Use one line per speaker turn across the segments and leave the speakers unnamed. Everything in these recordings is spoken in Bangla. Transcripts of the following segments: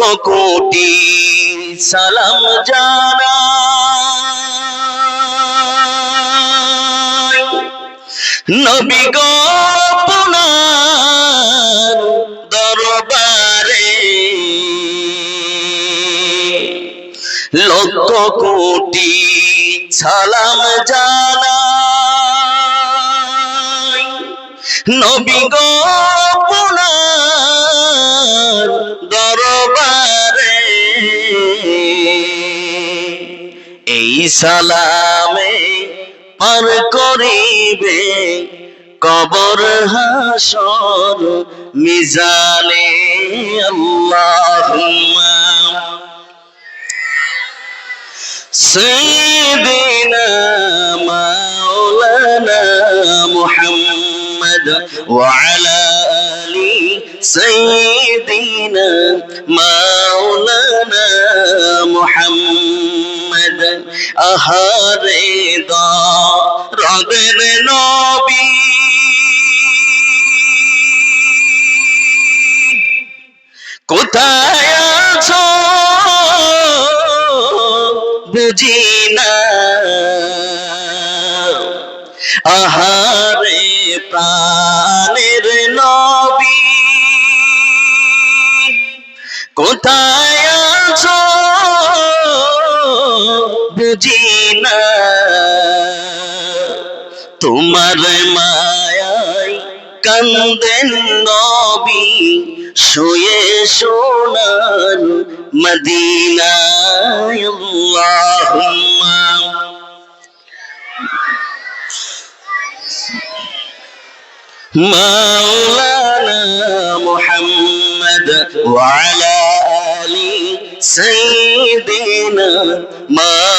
লক্ষ কোটি সালাম জানা। নবী গো আপনার দরবারে লক্ষ কোটি সালাম জানাই। নবী গো সালামে পার করিবে কবর হাসর মিজানে আল্লাহুম্মা। মাওলানা মুহাম্মদ ওয়া মাওলানা আহারে দা রবের নবী। কোথায় আছো? বুঝি না। আহারে প্রাণের নবী। কোথায় আছো? বুঝি না তোমার মায়ায় কান্দেন নবী শুয়ে সোনার মদিনায় আল্লাহুম্মা مولانا محمد وعلى آل سيدنا مولانا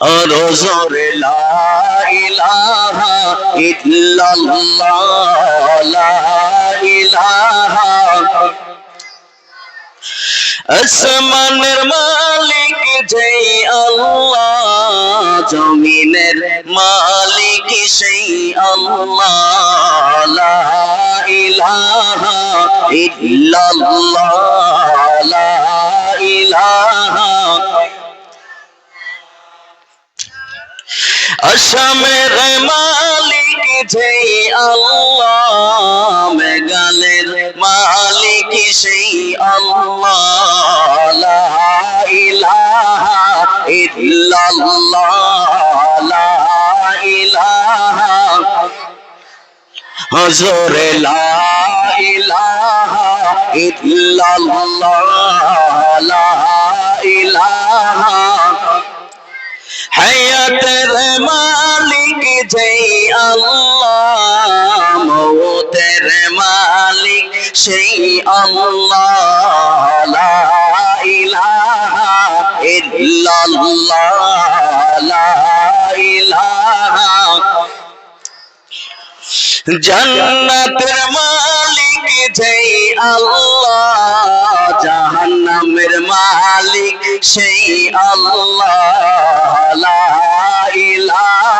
আরও জোরে ইলাহা ইল্লাল্লাহ ইলাহা আসমানের মালিক যেই আল্লাহ, জমিনের মালিক সেই আল্লাহ, লা ইলাহা ইল্লাল্লাহ, লা ইলাহা আসামের মালিক যেই আল্লাহ মেঘালের মালিক সেই আল্লাহ ইলাহা ইল্লাল্লাহ ইলাহা। হজর লা ইলাহা ইল্লাল্লাহ মৌতের মালিক সেই আল্লাহ লা মালিক যেই আল্লাহ জাহান্নামের মালিক সেই আল্লাহ লা ইলাহা।